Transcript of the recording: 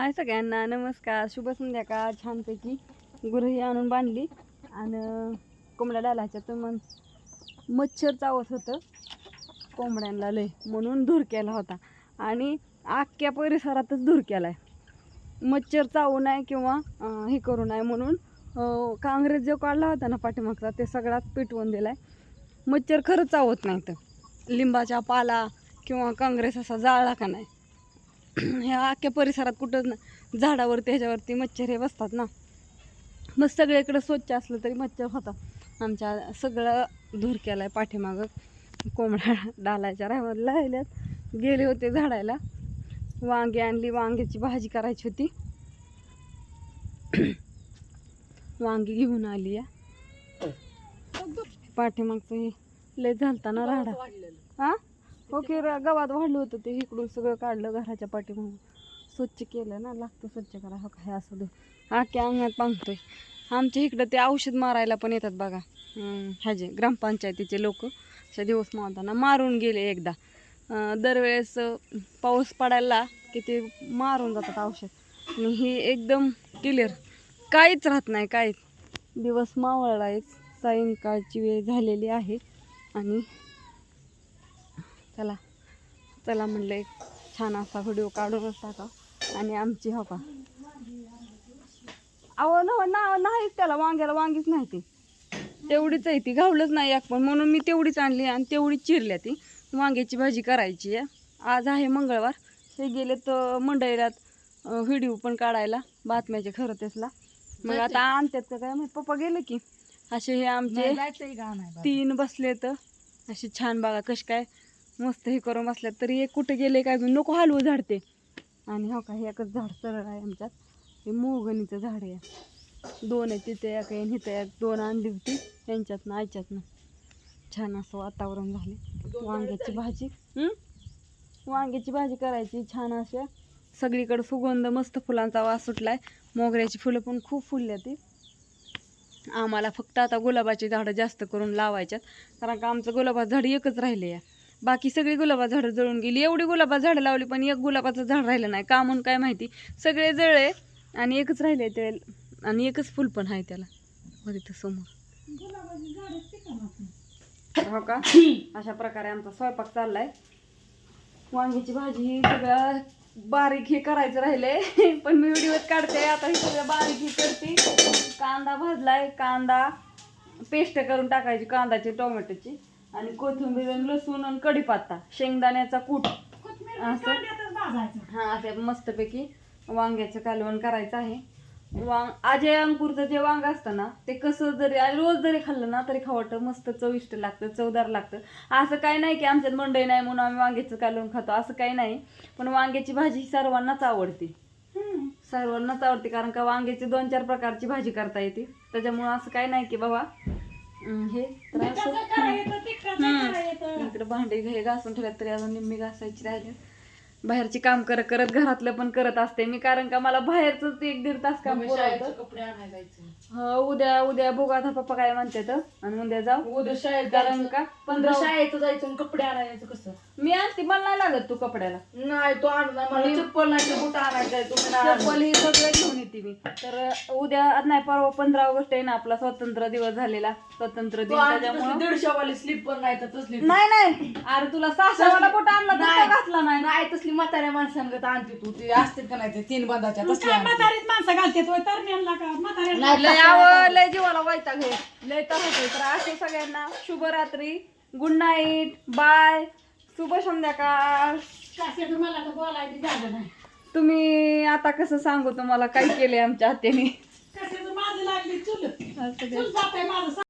हाय सगळ्यांना नमस्कार. शुभ संध्याकाळ. छानपैकी गुरही आणून बांधली. आणि कोंबड्या डालायच्या तर मग मच्छर चावत होतं. कोंबड्यांना लय. म्हणून धूर केला होता. आणि आख्या परिसरातच धूर केला आहे मच्छर चावू नये किंवा हे करू नये म्हणून काँग्रेस जो काढला होता ना पाठीमागचा ते सगळाच पेटवून दिला आहे मच्छर खरंच चावत नाही तर लिंबाच्या पाला किंवा काँग्रेस असा जाळला का नाही? ह्या अख्ख्या परिसरात कुठं न- झाडावरती ह्याच्यावरती मच्छर हे बसतात ना. मग सगळीकडं स्वच्छ असलं तरी मच्छर होता आमच्या सगळं धूर केला आहे पाठीमागं. कोंबड्या डालायच्या राहायला राहिल्यात गेले होते झाडायला. वांगे आणली वांग्याची भाजी करायची होती. वांगी घेऊन आली या. पाठीमागचं हे लय झालता ना राडा. हा ओके र- गावात वाढलं होतं ते इकडून सगळं काढलं घराच्या पाठीमागून स्वच्छ केलं ना लागतं स्वच्छ करा हो काय असं दे. आख्या अंगणात पांगतोय आमच्या इकडं ते औषध मारायला पण येतात बघा. ह्याचे ग्रामपंचायतीचे लोक अशा दिवस मारताना मारून गेले एकदा. दरवेळेस पाऊस पडायला की ते मारून जातात औषध. आणि हे एकदम क्लिअर काहीच राहत नाही काहीच. दिवस मावळला सायंकाळची वेळ झालेली आहे. आणि चला. चला म्हणलं एक छान असा व्हिडिओ काढूनच टाका. आणि आमची हो का? अहो ना ना नाहीच त्याला वांग्याला वांगीच नाही ती. तेवढीच आहे ती घावलंच नाही एक पण. म्हणून मी तेवढीच आणली आणि तेवढीच चिरल्या ती. वांग्याची भाजी करायची आहे. आज आहे मंगळवार. ते गेले तर मंडईलात व्हिडिओ पण काढायला. बातम्याचे खरं तेचला मग आता आणतात का काय माहीत? पप्पा गेले की. असे हे आमचे तीन बसले तर असे छान बघा कश काय मस्त हे करून बसल्यात. तरी एक कुठे गेले काय अजून नको हलवू झाडते आणि हो का हे एकच झाड सरळ आहे आमच्यात. हे मोगणीचं झाड आहे. दोन आहे तिथे एक आहे आणि एक. दोन आणली होती. यांच्यातनं आयच्यातनं छान असं वातावरण झाले वांग्याची भाजी. वांग्याची भाजी करायची. छान अशा. सगळीकडे सुगंध मस्त फुलांचा वास सुटलाय. मोगऱ्याची फुलं पण खूप फुलल्या ती. आम्हाला फक्त आता गुलाबाची झाडं जास्त करून लावायच्यात. कारण का आमचं गुलाबाचं झाड एकच राहिले आहे बाकी सगळी गुलाबा झाडं जळून गेली. एवढी गुलाबा झाडं लावली पण एक गुलाबाचं झाड राहिलं नाही. का म्हणून काय माहिती? सगळे जळले आणि एकच राहिले ते आणि एकच फुल पण आहे त्याला. बघ इथं समोर. हो का? अशा प्रकारे आमचा स्वयंपाक चाललाय. वांग्याची भाजी ही सगळं बारीक हे करायचं राहिले पण मी व्हिडिओत काढते. आता ही सगळं बारीक हे करते. कांदा भाजलाय. कांदा पेस्ट करून टाकायची कांदाची टोमॅटोची. आणि कोथिंबीर आणि लसूण आणि कढीपत्ता शेंगदाण्याचा कूट. असं. हा असं मस्तपैकी वांग्याचं कालवण करायचं आहे. वांग अजय अंकुरचं जे वांग असतं ना ते कसं जरी रोज जरी खाल्लं ना तरी खावटं मस्त चविष्ट लागतं चवदार लागतं. असं काही नाही की आमच्यात मंडई नाही म्हणून आम्ही वांग्याचं कालवण खातो असं काही नाही. पण वांग्याची भाजी ही सर्वांनाच आवडते. सर्वांनाच आवडते कारण का वांग्याची दोन चार प्रकारची भाजी करता येते. त्याच्यामुळं असं काही नाही की बाबा हे तर असं हम्म. इकडे भांडे घे घासून ठेवल्यात तरी अजून निम्मी घासायची राहिली. बाहेरची काम करत करत घरातलं पण करत असते मी कारण का मला बाहेरच एक दीड तास काम जायचं. हो उद्या उद्या बघू पप्पा काय म्हणतात आणि उद्या जाऊ. उद्या शाळेत कारण का पंधरा शाळेत जायचं कपडे आणायचं कसं? मी आणते मला नाही लागत तू कपड्याला. नाही तो आणला मला चप्पल नाही तर बुट आणायचंय तुम्ही नाही आणलं. चप्पल ही सगळं घेऊन येते मी. तर उद्या नाही परवा पंधरा ऑगस्ट आहे ना आपला स्वातंत्र्य दिवस झालेला. स्वातंत्र्य तो दिन आणते त्याच्यामुळं. तसली दीडशे वाली स्लीप पण नाही तर तसली. नाही नाही. अरे तुला सहाशेवाला बोट आणला तर नाही. तो घातला नाही? नाही तसली म्हाताऱ्या माणसांगत आणते तू. ते असते का नाही ते तीन बंदाच्या तसली आणते. म्हातारीच माणसं घालते तो? तरण्यांना का? म्हाताऱ्या नाही लय लय जीवाला वैताग आहे. लय तर होते तर असे सगळ्यांना शुभरात्री. गुड नाईट बाय शुभ संध्याकाळ. कशाचं मला तर बोलायची जागा नाही. तुम्ही आता कसं सांगू तुम्हाला काय केलंय आमच्या हात्याने कशाचं माझं लागली चुल. असं काय. चुल जाते माझं.